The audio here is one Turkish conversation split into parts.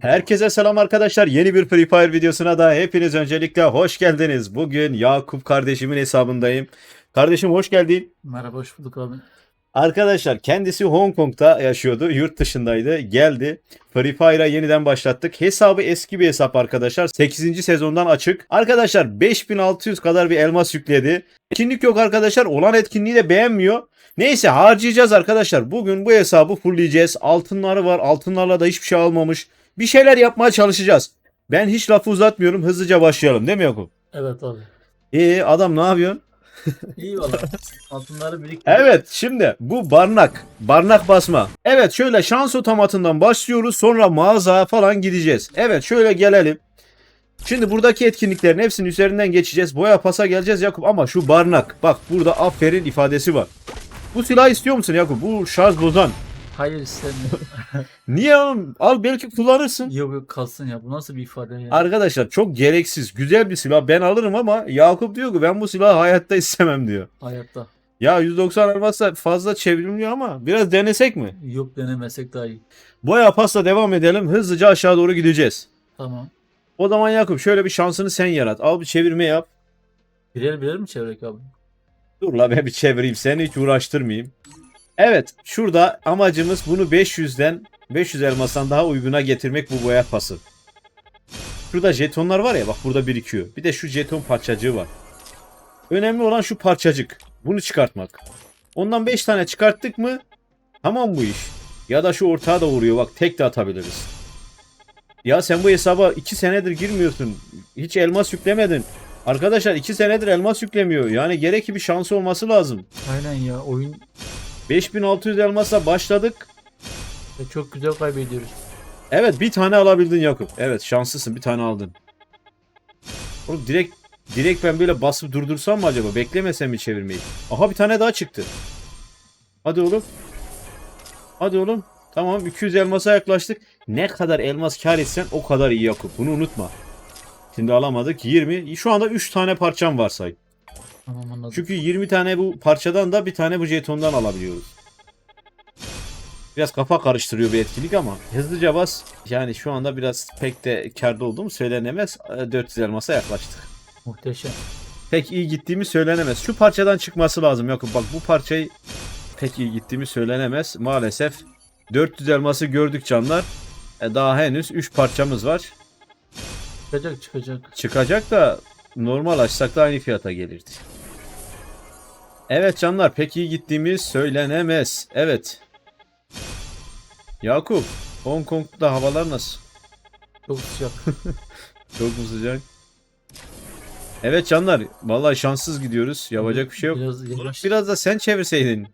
Herkese selam arkadaşlar. Yeni bir Free Fire videosuna da hepiniz öncelikle hoş geldiniz. Bugün Yakup kardeşimin hesabındayım. Kardeşim hoş geldin. Merhaba hoş bulduk abi. Arkadaşlar kendisi Hong Kong'da yaşıyordu. Yurt dışındaydı. Geldi. Free Fire'a yeniden başlattık. Hesabı eski bir hesap arkadaşlar. 8. sezondan açık. Arkadaşlar 5600 kadar bir elmas yükledi. Etkinlik yok arkadaşlar. Olan etkinliği de beğenmiyor. Neyse harcayacağız arkadaşlar. Bugün bu hesabı fullleyeceğiz. Altınları var. Altınlarla da hiçbir şey almamış. Bir şeyler yapmaya çalışacağız. Ben hiç lafı uzatmıyorum. Hızlıca başlayalım değil mi Yakup? Evet abi. İyi adam ne yapıyorsun? İyi valla. Altınları biriktir. Evet şimdi bu barnak. Barnak basma. Evet şöyle şans otomatından başlıyoruz. Sonra mağazaya falan gideceğiz. Evet şöyle gelelim. Şimdi buradaki etkinliklerin hepsinin üzerinden geçeceğiz. Boya pasa geleceğiz Yakup ama şu barnak. Bak burada aferin ifadesi var. Bu silahı istiyor musun Yakup? Bu şarj bozan. Hayır istemiyorum. Niye oğlum? Al belki kullanırsın. yok yok kalsın ya. Bu nasıl bir ifade ya? Arkadaşlar çok gereksiz. Güzel bir silah. Ben alırım ama Yakup diyor ki ben bu silahı hayatta istemem diyor. Hayatta. Ya 190 elmasla fazla çevrilmiyor ama biraz denesek mi? Yok denemesek daha iyi. Boya pasla devam edelim. Hızlıca aşağı doğru gideceğiz. Tamam. O zaman Yakup şöyle bir şansını sen yarat. Al bir çevirme yap. Birer birer mi çevirek abi? Dur la ben bir çevireyim. Seni hiç uğraştırmayayım. Evet şurada amacımız bunu 500'den 500 elmasdan daha uyguna getirmek bu boya pası. Şurada jetonlar var ya bak burada birikiyor. Bir de şu jeton parçacığı var. Önemli olan şu parçacık. Bunu çıkartmak. Ondan 5 tane çıkarttık mı tamam bu iş. Ya da şu ortağa da vuruyor bak tek de atabiliriz. Ya sen bu hesaba 2 senedir girmiyorsun. Hiç elmas yüklemedin. Arkadaşlar 2 senedir elmas yüklemiyor. Yani gerek ki bir şansı olması lazım. Aynen ya. Oyun 5600 elmasla başladık. ya çok güzel kaybediyoruz. Evet bir tane alabildin Yakup. Evet şanslısın bir tane aldın. Oğlum direkt direkt ben böyle basıp durdursam mı acaba? Beklemesem mi çevirmeyi? Aha bir tane daha çıktı. Hadi oğlum. Hadi oğlum. Tamam 200 elmasa yaklaştık. Ne kadar elmas kar etsen o kadar iyi Yakup. Bunu unutma. Şimdi alamadık 20. Şu anda 3 tane parçam var say. Tamam anladım. Çünkü 20 tane bu parçadan da bir tane bu jetondan alabiliyoruz. Biraz kafa karıştırıyor bir etkinlik ama hızlıca bas. Yani şu anda biraz pek de karda olduğum söylenemez. Ee, 400 elmasa yaklaştık. Muhteşem. Pek iyi gittiğimi söylenemez. Şu parçadan çıkması lazım. Yok bak bu parçayı pek iyi gittiğimi söylenemez. Maalesef 400 elması gördük canlar. E, daha henüz 3 parçamız var. Çıkacak çıkacak. Çıkacak da normal açsak da aynı fiyata gelirdi. Evet canlar pek iyi gittiğimiz söylenemez. Evet. Yakup, Hong Kong'da havalar nasıl? Çok sıcak. Çok mu sıcak? Evet canlar, vallahi şanssız gidiyoruz. Yapacak bir şey yok. Biraz yavaş. Biraz da sen çevirseydin.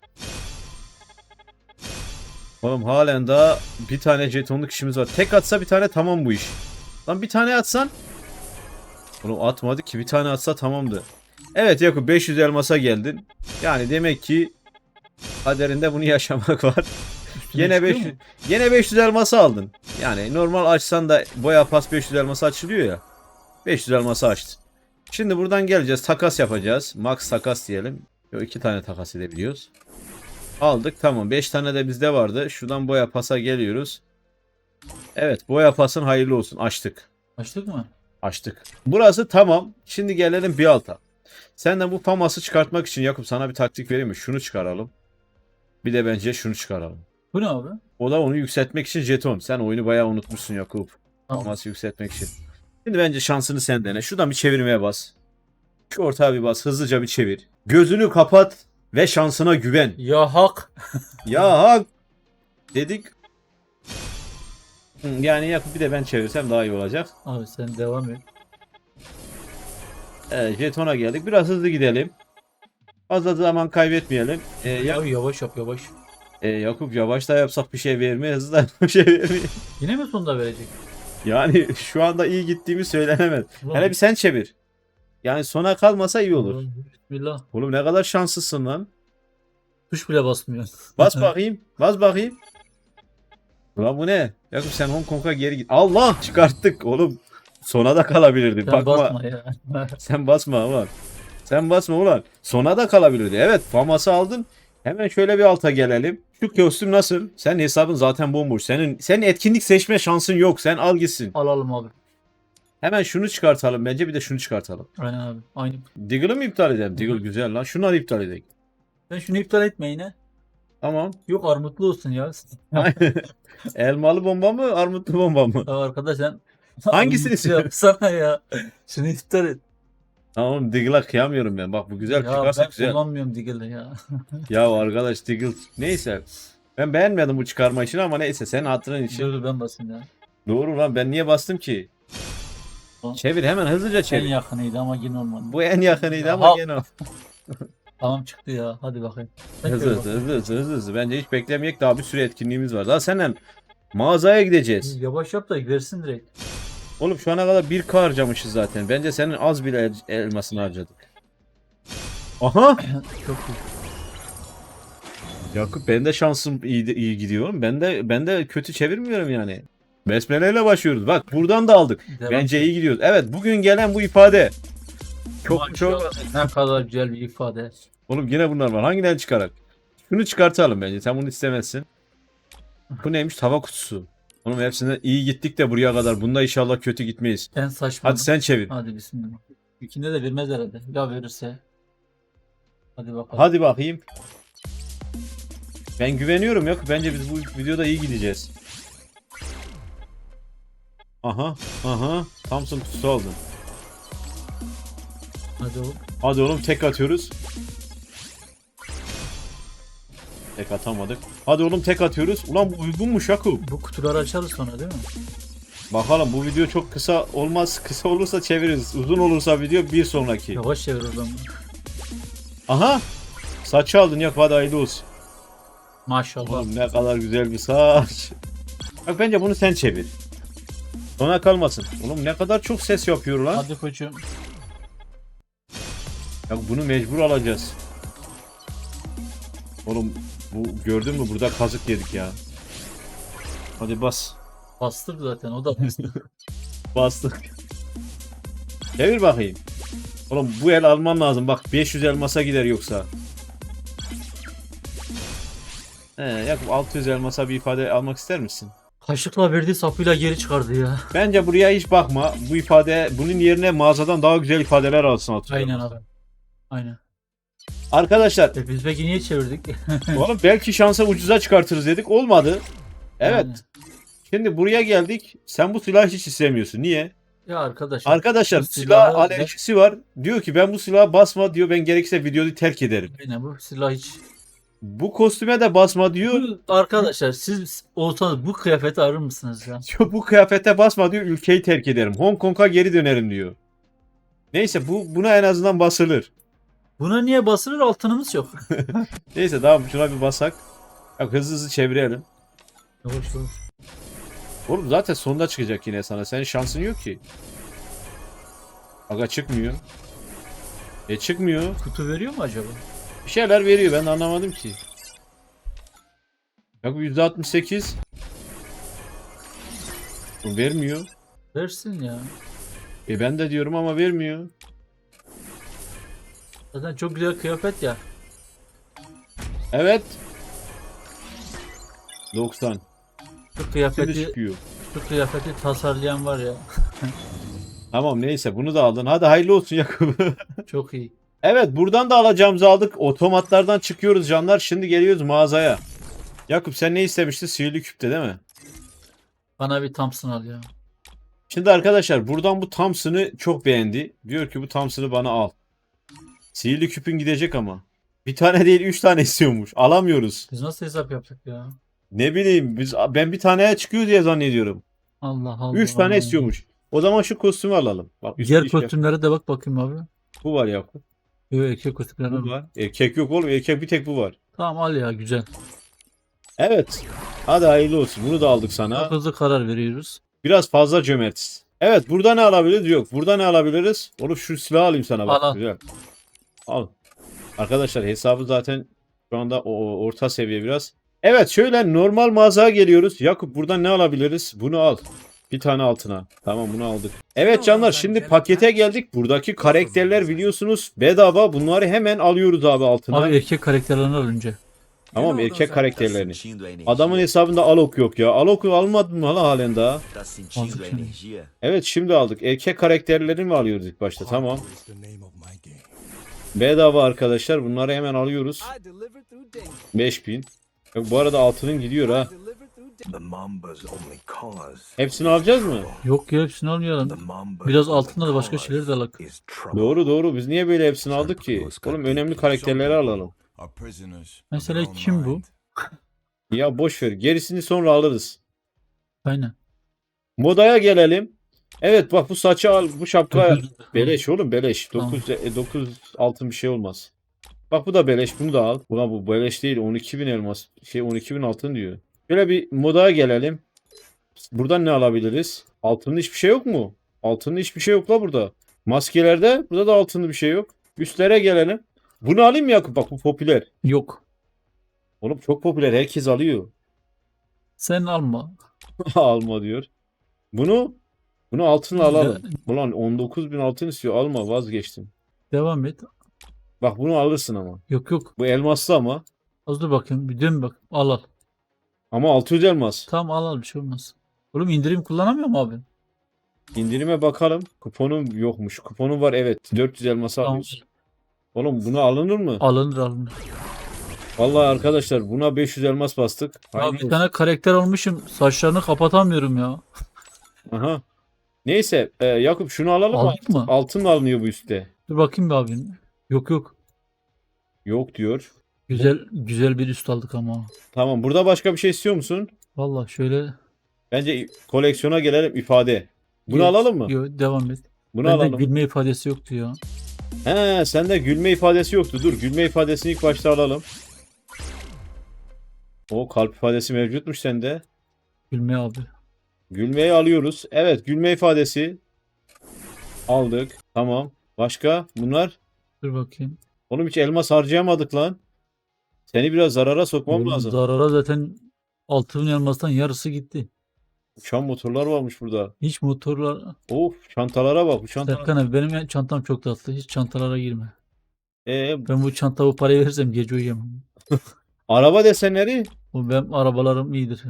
Oğlum halen daha bir tane jetonluk işimiz var. Tek atsa bir tane tamam bu iş. Lan bir tane atsan. Oğlum atmadı ki bir tane atsa tamamdı. Evet Yakup 500 elmasa geldin. Yani demek ki kaderinde bunu yaşamak var. Yine çıkıyor 500 mu? yine 500 elması aldın. Yani normal açsan da boya pas 500 elması açılıyor ya. 500 elması açtın. Şimdi buradan geleceğiz. Takas yapacağız. Max takas diyelim. Yo, iki tane takas edebiliyoruz. Aldık tamam. 5 tane de bizde vardı. Şuradan boya pasa geliyoruz. Evet boya pasın hayırlı olsun. Açtık. Açtık mı? Açtık. Burası tamam. Şimdi gelelim bir alta. Senden bu faması çıkartmak için Yakup sana bir taktik vereyim mi? Şunu çıkaralım. Bir de bence şunu çıkaralım. Bu ne abi? O da onu yükseltmek için jeton. Sen oyunu bayağı unutmuşsun Yakup. Tamam. Faması yükseltmek için. Şimdi bence şansını sen dene. Şuradan bir çevirmeye bas. Şu ortağa bir bas. Hızlıca bir çevir. Gözünü kapat ve şansına güven. Ya hak. Ya hak dedik. Yani Yakup bir de ben çevirsem daha iyi olacak. Abi sen devam et. Evet, jetona geldik. Biraz hızlı gidelim. Fazla zaman kaybetmeyelim. Ee, ya, yavaş yap yavaş. e, Yakup yavaş da yapsak bir şey vermeye, hızlı da bir şey vermeye. Yine mi sonunda verecek? Yani şu anda iyi gittiğimi söylenemez. Ulan, Hele bir sen çevir. Yani sona kalmasa iyi olur. ulan, Bismillah. Oğlum ne kadar şanslısın lan. Tuş bile basmıyor. Bas bakayım. Bas bakayım. Ulan bu ne? Yakup sen Hong Kong'a geri git. Allah çıkarttık oğlum. Sona da kalabilirdi. Sen Bakma. basma ya. Sen basma ulan. Sen basma ulan. Sona da kalabilirdi. Evet faması aldın. Hemen şöyle bir alta gelelim. Şu kostüm nasıl? Senin hesabın zaten bomboş. Senin senin etkinlik seçme şansın yok. Sen al gitsin. Alalım abi. Hemen şunu çıkartalım bence bir de şunu çıkartalım. Aynen abi. Aynı. Diggle'ı mı iptal edelim? Diggle güzel lan. Şunları iptal edelim. Ben şunu iptal etme yine. Tamam. Yok armutlu olsun ya. Elmalı bomba mı? Armutlu bomba mı? Ya arkadaş sen Hangisini armutlu yapsana ya. Şunu iptal et. Tamam Diggle'a kıyamıyorum ben. Bak bu güzel ya çıkarsa ben güzel. kullanmıyorum Diggle'ı ya. Ya arkadaş Diggle neyse. Ben beğenmedim bu çıkarma işini ama neyse senin hatırın için. Dur ben basayım ya. Doğru lan ben niye bastım ki? Çevir hemen hızlıca En çevir. yakınıydı ama yine olmadı. Bu en yakınıydı ama Ha. o. Tamam çıktı ya. Hadi bakayım. Ben Hızlı şöyle hızlı hızlı hızlı hızlı hızlı. Bence hiç beklemeyek daha bir sürü etkinliğimiz var. Daha senden mağazaya gideceğiz. bakayım. Yavaş yap da versin direkt. Oğlum şu ana kadar 1K harcamışız zaten. Bence senin az bile el- elmasını harcadık. Aha! Çok iyi. Yakup ben de şansım iyi, iyi gidiyor. Ben de ben de kötü çevirmiyorum yani. Besmeleyle başlıyoruz. Bak buradan da aldık. Devam. Bence iyi gidiyoruz. Evet bugün gelen bu ifade. Çok çok. Ne kadar güzel bir ifade. Oğlum yine bunlar var. Hangilerini çıkarak? Şunu çıkartalım bence. Sen bunu istemezsin. Bu neymiş? Tava kutusu. Oğlum hepsine iyi gittik de buraya kadar. Bunda inşallah kötü gitmeyiz. En saçma. Hadi sen çevir. Hadi bismillah. İkinde de vermez herhalde. Ya verirse. Hadi bakalım. Hadi bakayım. Ben güveniyorum yok. Bence biz bu videoda iyi gideceğiz. Aha, aha. Thompson kutusu aldın. Hadi oğlum. Hadi oğlum tek atıyoruz. Tek atamadık. Hadi oğlum tek atıyoruz. Ulan bu uygunmuş Yakup. Bu kutuları açarız sonra değil mi? Bakalım bu video çok kısa olmaz. Kısa olursa çeviririz. Uzun olursa video bir sonraki. Yavaş çevir o zaman. Aha. Saçı aldın ya hadi hayırlı olsun. Maşallah. Oğlum ne kadar güzel bir saç. Bak bence bunu sen çevir. Sona kalmasın. Oğlum ne kadar çok ses yapıyor lan. Hadi koçum. Ya bunu mecbur alacağız. Oğlum bu gördün mü burada kazık yedik ya. Hadi bas. Bastık zaten o da bastı. Bastık. Çevir bakayım. Oğlum bu el alman lazım. Bak 500 elmasa gider yoksa. He, Yakup 600 elmasa bir ifade almak ister misin? Kaşıkla verdiği sapıyla geri çıkardı ya. Bence buraya hiç bakma. Bu ifade bunun yerine mağazadan daha güzel ifadeler alsın atıyorum. Aynen abi. Aynen. Arkadaşlar E biz peki niye çevirdik? oğlum belki şansa ucuza çıkartırız dedik. Olmadı. Evet. Yani. Şimdi buraya geldik. Sen bu silahı hiç istemiyorsun. Niye? Ya arkadaşlar. Arkadaşlar silah silahı- alerjisi var. Diyor ki ben bu silaha basma diyor. Ben gerekirse videoyu terk ederim. Aynen bu silah hiç. Bu kostüme de basma diyor. Bu- Arkadaşlar siz olsanız bu kıyafeti arar mısınız ya? Diyor, bu kıyafete basma diyor. Ülkeyi terk ederim. Hong Kong'a geri dönerim diyor. Neyse bu buna en azından basılır. Buna niye basılır altınımız yok. Neyse tamam şuna bir basak. Bak hızlı hızlı çevirelim. Yavaş yavaş. Oğlum zaten sonunda çıkacak yine sana. Senin şansın yok ki. Aga çıkmıyor. E çıkmıyor. Kutu veriyor mu acaba? Bir şeyler veriyor ben anlamadım ki. Bak bu %68. Bu vermiyor. Versin ya. E ben de diyorum ama vermiyor. Zaten çok güzel kıyafet ya. Evet. 90. Şu Şimdi kıyafeti, çıkıyor. şu kıyafeti tasarlayan var ya. Tamam neyse bunu da aldın. Hadi hayırlı olsun Yakup. Çok iyi. evet buradan da alacağımızı aldık. Otomatlardan çıkıyoruz canlar. Şimdi geliyoruz mağazaya. Yakup sen ne istemiştin? Sihirli küpte değil mi? Bana bir Thompson al ya. Şimdi arkadaşlar buradan bu Thompson'ı çok beğendi. Diyor ki bu Thompson'ı bana al. Sihirli küpün gidecek ama. Bir tane değil üç tane istiyormuş. Alamıyoruz. Biz nasıl hesap yaptık ya? Ne bileyim biz ben bir taneye çıkıyor diye zannediyorum. Allah Allah. Üç tane istiyormuş. O zaman şu kostümü alalım. Bak, Diğer kostümlere de bak bakayım abi. Bu var Yakup. Yok erkek kostümlerine Bu bak. var. Erkek yok oğlum. Erkek bir tek bu var. Tamam al ya güzel. Evet. Hadi hayırlı olsun. Bunu da aldık sana. Çok hızlı karar veriyoruz. Biraz fazla cömertiz. Evet burada ne alabiliriz? Yok. Burada ne alabiliriz? Oğlum şu silahı alayım sana bak. Al, al. Güzel. Al. Arkadaşlar hesabı zaten şu anda o, orta seviye biraz. Evet şöyle normal mağazaya geliyoruz. Yakup buradan ne alabiliriz? Bunu al. Bir tane altına. Tamam bunu aldık. Evet canlar şimdi pakete geldik. Buradaki karakterler biliyorsunuz bedava. Bunları hemen alıyoruz abi altına. Abi erkek karakterlerini al önce. Tamam erkek karakterlerini. Adamın hesabında Alok yok ya. Alok'u almadın mı hala halen daha? Evet şimdi aldık. Erkek karakterlerini mi alıyoruz ilk başta? Tamam. Bedava arkadaşlar. Bunları hemen alıyoruz. I deliver through danger. 5000. Yok, bu arada altının gidiyor ha. Hepsini alacağız mı? Yok ya hepsini almayalım. Biraz altında da başka şeyler de alak. Doğru doğru. Biz niye böyle hepsini aldık ki? Oğlum önemli karakterleri alalım. Mesela kim bu? Ya boş ver. Gerisini sonra alırız. Aynen. Modaya gelelim. Evet bak bu saçı al. Bu şapka beleş oğlum beleş. Tamam. 9 e, 9 altın bir şey olmaz. Bak bu da beleş. Bunu da al. Ulan bu beleş değil. 12.000 elmas. Şey 12.000 altın diyor. Şöyle bir modaya gelelim. Buradan ne alabiliriz? Altında hiçbir şey yok mu? Altında hiçbir şey yok la burada. Maskelerde burada da altında bir şey yok. Üstlere gelelim. Bunu alayım mı Yakup? Bak bu popüler. Yok. Oğlum çok popüler. Herkes alıyor. Sen alma. Alma diyor. Bunu bunu altına alalım. Ya- Ulan 19 bin altın istiyor. Alma vazgeçtim. Devam et. Bak bunu alırsın ama. Yok yok. Bu elmaslı ama. Az dur bakayım. Bir dön bak. Al al. Ama 600 elmas. Tamam al al bir şey olmaz. Oğlum indirim kullanamıyor mu abi? İndirime bakalım. Kuponum yokmuş. Kuponum var evet. 400 elması Tamam. alıyoruz. Oğlum buna alınır mı? Alınır alınır. Vallahi arkadaşlar buna 500 elmas bastık. Abi Hayırlı bir olsun. tane karakter almışım. Saçlarını kapatamıyorum ya. Aha. Neyse e, Yakup şunu alalım mı? Aldık mı? Altın alınıyor bu üstte. Dur bakayım bir abi. Yok yok. Yok diyor. Güzel güzel bir üst aldık ama. Tamam burada başka bir şey istiyor musun? Valla şöyle. Bence koleksiyona gelelim ifade. Bunu Yok, alalım mı? Yok devam et. Bunu Bende alalım. gülme ifadesi yoktu ya. He sende gülme ifadesi yoktu. Dur gülme ifadesini ilk başta alalım. O kalp ifadesi mevcutmuş sende. Gülme abi. Gülmeyi alıyoruz. Evet gülme ifadesi aldık. Tamam. Başka? Bunlar? Dur bakayım. Oğlum hiç elmas harcayamadık lan. Seni biraz zarara sokmam Oğlum lazım. Zarara zaten altın elmastan yarısı gitti. Uçan motorlar varmış burada. Hiç motorlar. Of çantalara bak bu çantalar. Serkan abi benim çantam çok tatlı. Hiç çantalara girme. Ee, Ben bu çanta bu parayı verirsem gece uyuyamam. araba desenleri O benim arabalarım iyidir.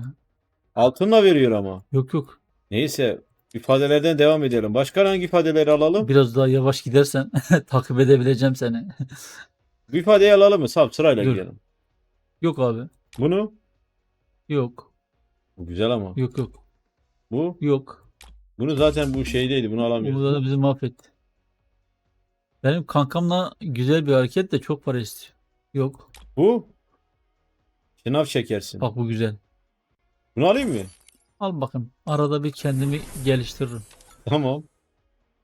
Altınla veriyor ama. Yok yok. Neyse ifadelerden devam edelim. Başka hangi ifadeleri alalım? Biraz daha yavaş gidersen takip edebileceğim seni. Bu ifadeyi alalım mı? Sağ sırayla Dur. gidelim. yok abi. Bunu? Yok. Bu güzel ama. Yok yok. Bu? Yok. Bunu zaten bu şeydeydi. Bunu alamıyoruz. Bu da bizi mahvetti. Benim kankamla güzel bir hareket de çok para istiyor. Yok. Bu? Şınav çekersin. Bak bu güzel. Bunu alayım mı? Al bakın. Arada bir kendimi geliştiririm. Tamam.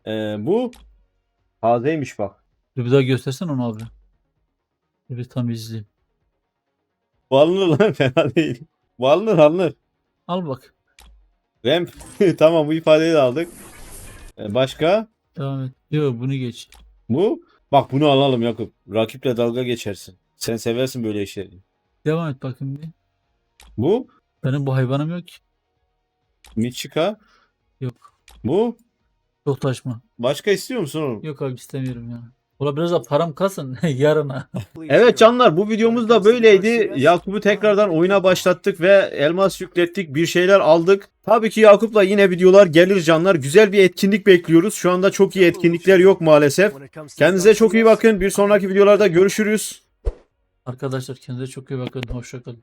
Ee, bu? Tazeymiş bak. Dur bir daha göstersen onu abi. Dur Bir tam izleyeyim. Bu alınır lan fena değil. Bu alınır alınır. Al bak. Ramp. tamam bu ifadeyi de aldık. Ee, başka? Devam et. Yok bunu geç. Bu? Bak bunu alalım Yakup. Rakiple dalga geçersin. Sen seversin böyle işleri. Devam et bakayım bir. Bu? Benim bu hayvanım yok ki. Michika. Yok. Bu? Çok taşma. Başka istiyor musun oğlum? Yok abi istemiyorum ya. Ola biraz da param kalsın yarına. Evet canlar bu videomuz da böyleydi. Yakup'u tekrardan oyuna başlattık ve elmas yüklettik. Bir şeyler aldık. Tabii ki Yakup'la yine videolar gelir canlar. Güzel bir etkinlik bekliyoruz. Şu anda çok iyi etkinlikler yok maalesef. Kendinize çok iyi bakın. Bir sonraki videolarda görüşürüz. Arkadaşlar kendinize çok iyi bakın. Hoşça kalın.